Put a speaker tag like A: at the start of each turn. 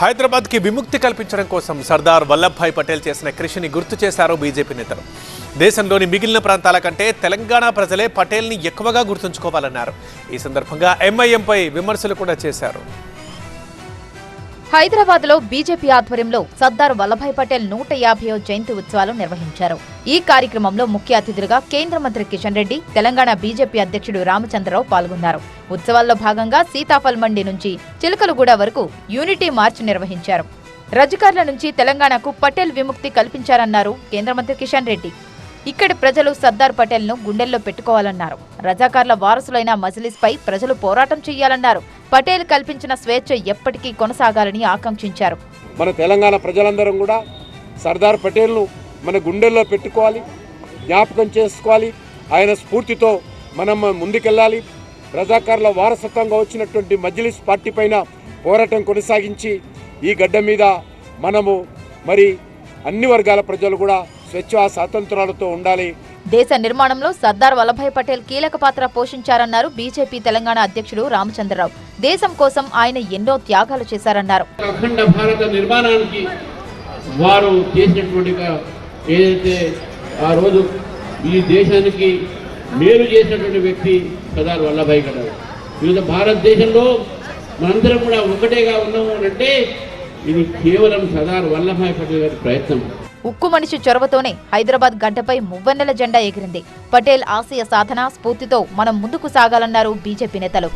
A: హైదరాబాద్కి విముక్తి కల్పించడం కోసం సర్దార్ వల్లభాయ్ పటేల్ చేసిన కృషిని గుర్తు చేశారు బీజేపీ నేతలు. దేశంలోని మిగిలిన ప్రాంతాల కంటే తెలంగాణ ప్రజలే పటేల్ని ఎక్కువగా గుర్తుంచుకోవాలన్నారు. ఈ సందర్భంగా ఎంఐఎంపై విమర్శలు కూడా చేశారు.
B: హైదరాబాద్లో బీజేపీ ఆధ్వర్యంలో సర్దార్ వల్లభాయ్ పటేల్ నూట యాభైవ జయంతి ఉత్సవాలు నిర్వహించారు. ఈ కార్యక్రమంలో ముఖ్య అతిథులుగా కేంద్ర మంత్రి కిషన్ రెడ్డి తెలంగాణ బీజేపీ అధ్యక్షుడు రామచంద్రరావు పాల్గొన్నారు. ఉత్సవాల్లో భాగంగా సీతాఫల్ మండి నుంచి చిలకలగూడ వరకు యూనిటీ మార్చ్ నిర్వహించారు. రజకార్ల నుంచి తెలంగాణకు పటేల్ విముక్తి కల్పించారన్నారు కేంద్ర మంత్రి కిషన్ రెడ్డి. ఇక్కడి ప్రజలు సర్దార్ పటేల్ను గుండెల్లో పెట్టుకోవాలన్నారు. రజాకార్ల వారసులైన మజిలీస్ పై ప్రజలు పోరాటం చేయాలన్నారు పటేల్ కల్పించిన స్వేచ్ఛ ఎప్పటికీ కొనసాగాలని ఆకాంక్షించారు.
C: మన తెలంగాణ ప్రజలందరం కూడా సర్దార్ పటేల్ను మన గుండెల్లో పెట్టుకోవాలి జ్ఞాపకం చేసుకోవాలి. ఆయన స్ఫూర్తితో మనం ముందుకెళ్ళాలి. రజాకారుల వారసత్వంగా వచ్చినటువంటి మజ్లిస్ పార్టీ పైన పోరాటం కొనసాగించి ఈ గడ్డ మీద మనము మరి అన్ని వర్గాల ప్రజలు కూడా స్వచ్ఛ స్వాతంత్రాలతో ఉండాలి.
B: దేశ నిర్మాణంలో సర్దార్ వల్లభాయ్ పటేల్ కీలక పాత్ర పోషించారన్నారు బీజేపీ తెలంగాణ అధ్యక్షుడు రామచంద్రరావు. దేశం కోసం ఆయన ఎన్నో త్యాగాలు చేశారన్నారు.
D: అఖండ భారత నిర్మాణానికి వారు చేసినటువంటి ఏదైతే ఆ రోజు ఈ దేశానికి మేలు చేసినటువంటి వ్యక్తి సర్దార్ వల్లభాయ్ గారు వివిధ భారతదేశంలో మనందరం కూడా ఒకటేగా ఉన్నాము అంటే ఇది కేవలం సర్దార్ వల్లభాయ్ పటేల్ గారి ప్రయత్నం.
B: ఉక్కు మనిషి చొరవతోనే హైదరాబాద్ గడ్డపై మువ్వన్నెల జెండా ఎగిరింది. పటేల్ ఆశయ సాధన స్ఫూర్తితో మనం ముందుకు సాగాలన్నారు బీజేపీ నేతలు.